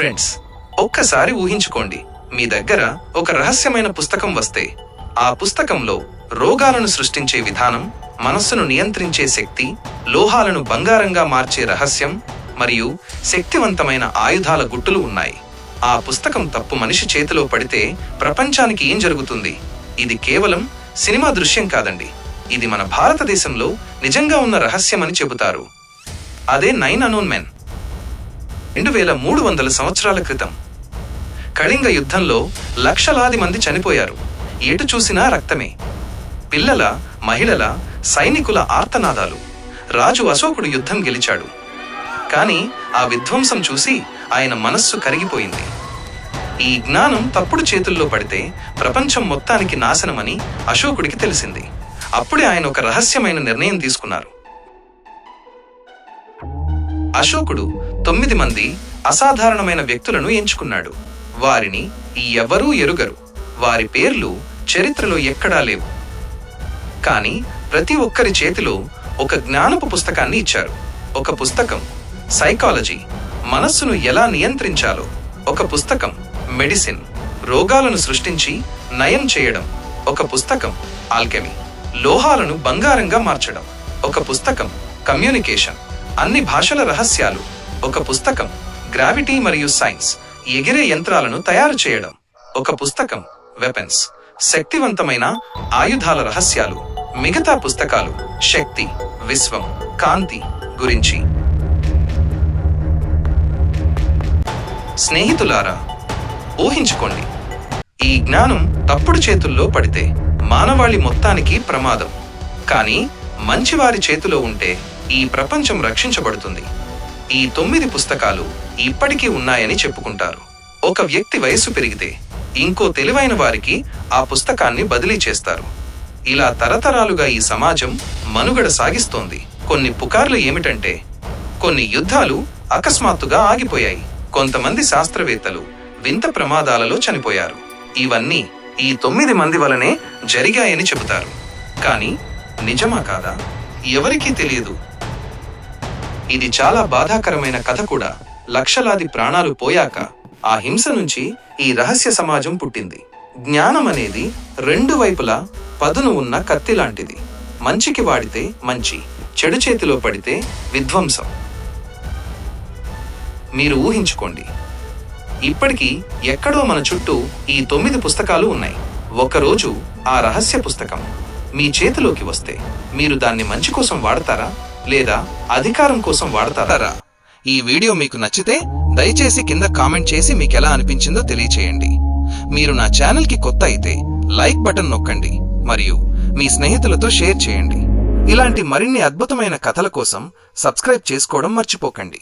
Friends ఒక్కసారి ఊహించుకోండి. మీ దగ్గర ఒక రహస్యమైన పుస్తకం వస్తే ఆ పుస్తకంలో రోగాలను సృష్టించే విధానం మనస్సును నియంత్రించే శక్తి లోహాలను బంగారంగా మార్చే రహస్యం మరియు శక్తివంతమైన ఆయుధాల గుట్టులు ఉన్నాయి. ఆ పుస్తకం తప్పు మనిషి చేతిలో పడితే ప్రపంచానికి ఏం జరుగుతుంది? ఇది కేవలం సినిమా దృశ్యం కాదండి. ఇది మన భారతదేశంలో నిజంగా ఉన్న రహస్యమని చెబుతారు. అదే నైన్ అనోన్ మెన్. రెండు వేల మూడు వందల సంవత్సరాల క్రితం. కళింగ యుద్ధంలో లక్షలాది మంది చనిపోయారు. ఎటు చూసినా రక్తమే. పిల్లల మహిళల సైనికుల ఆర్తనాదాలు. రాజు అశోకుడు యుద్ధం గెలిచాడు. కానీ ఆ విధ్వంసం చూసి ఆయన మనస్సు కరిగిపోయింది. ఈ జ్ఞానం తప్పుడు చేతుల్లో పడితే ప్రపంచం మొత్తానికి నాశనమని అశోకుడికి తెలిసింది. అప్పుడే ఆయన ఒక రహస్యమైన నిర్ణయం తీసుకున్నారు. అశోకుడు తొమ్మిది మంది అసాధారణమైన వ్యక్తులను ఎంచుకున్నాడు. వారిని ఎవరూ ఎరుగరు. వారి పేర్లు చరిత్రలో ఎక్కడా లేవు. కానీ ప్రతి ఒక్కరి చేతిలో ఒక జ్ఞానపు పుస్తకాన్ని ఇచ్చారు. ఒక పుస్తకం సైకాలజీ మనస్సును ఎలా నియంత్రించాలో. ఒక పుస్తకం మెడిసిన్ రోగాలను సృష్టించి నయం చేయడం. ఒక పుస్తకం ఆల్కెమీ లోహాలను బంగారంగా మార్చడం. ఒక పుస్తకం కమ్యూనికేషన్ అన్ని భాషల రహస్యాలు. ఒక పుస్తకం గ్రావిటీ మరియు సైన్స్ ఎగిరే యంత్రాలను తయారు చేయడం. ఒక పుస్తకం వెపన్స్ శక్తివంతమైన ఆయుధాల రహస్యాలు మిగతా పుస్తకాలు శక్తి విశ్వం కాంతి గురించి. స్నేహితులారా ఊహించుకోండి. ఈ జ్ఞానం తప్పుడు చేతుల్లో పడితే మానవాళి మొత్తానికి ప్రమాదం. కానీ మంచివారి చేతిలో ఉంటే ఈ ప్రపంచం రక్షించబడుతుంది. ఈ తొమ్మిది పుస్తకాలు ఇప్పటికీ ఉన్నాయని చెప్పుకుంటారు. ఒక వ్యక్తి వయస్సు పెరిగితే ఇంకో తెలివైన వారికి ఆ పుస్తకాన్ని బదిలీ చేస్తారు. ఇలా తరతరాలుగా ఈ సమాజం మనుగడ సాగిస్తోంది. కొన్ని పుకార్లు ఏమిటంటే కొన్ని యుద్ధాలు అకస్మాత్తుగా ఆగిపోయాయి. కొంతమంది శాస్త్రవేత్తలు వింత ప్రమాదాలలో చనిపోయారు. ఇవన్నీ ఈ తొమ్మిది మంది వలనే జరిగాయని చెబుతారు. కానీ నిజమా కాదా? ఎవరికీ తెలియదు. ఇది చాలా బాధాకరమైన కథ కూడా. లక్షలాది ప్రాణాలు పోయాక ఆ హింస నుంచి ఈ రహస్య సమాజం పుట్టింది. జ్ఞానం అనేది రెండు వైపులా పదును ఉన్న కత్తి లాంటిది. మంచికి వాడితే మంచి చెడు చేతిలో పడితే విధ్వంసం. మీరు ఊహించుకోండి. ఇప్పటికీ ఎక్కడో మన చుట్టూ ఈ తొమ్మిది పుస్తకాలు ఉన్నాయి. ఒకరోజు ఆ రహస్య పుస్తకం మీ చేతిలోకి వస్తే మీరు దాన్ని మంచి కోసం వాడతారా? లేదా అధికారం కోసం వాడతారా? ఈ వీడియో మీకు నచ్చితే దయచేసి కింద కామెంట్ చేసి మీకు ఎలా అనిపించిందో తెలియచేయండి. మీరు నా ఛానల్కి కొత్త అయితే లైక్ బటన్ నొక్కండి మరియు మీ స్నేహితులతో షేర్ చేయండి. ఇలాంటి మరిన్ని అద్భుతమైన కథల కోసం సబ్స్క్రైబ్ చేసుకోవడం మర్చిపోకండి.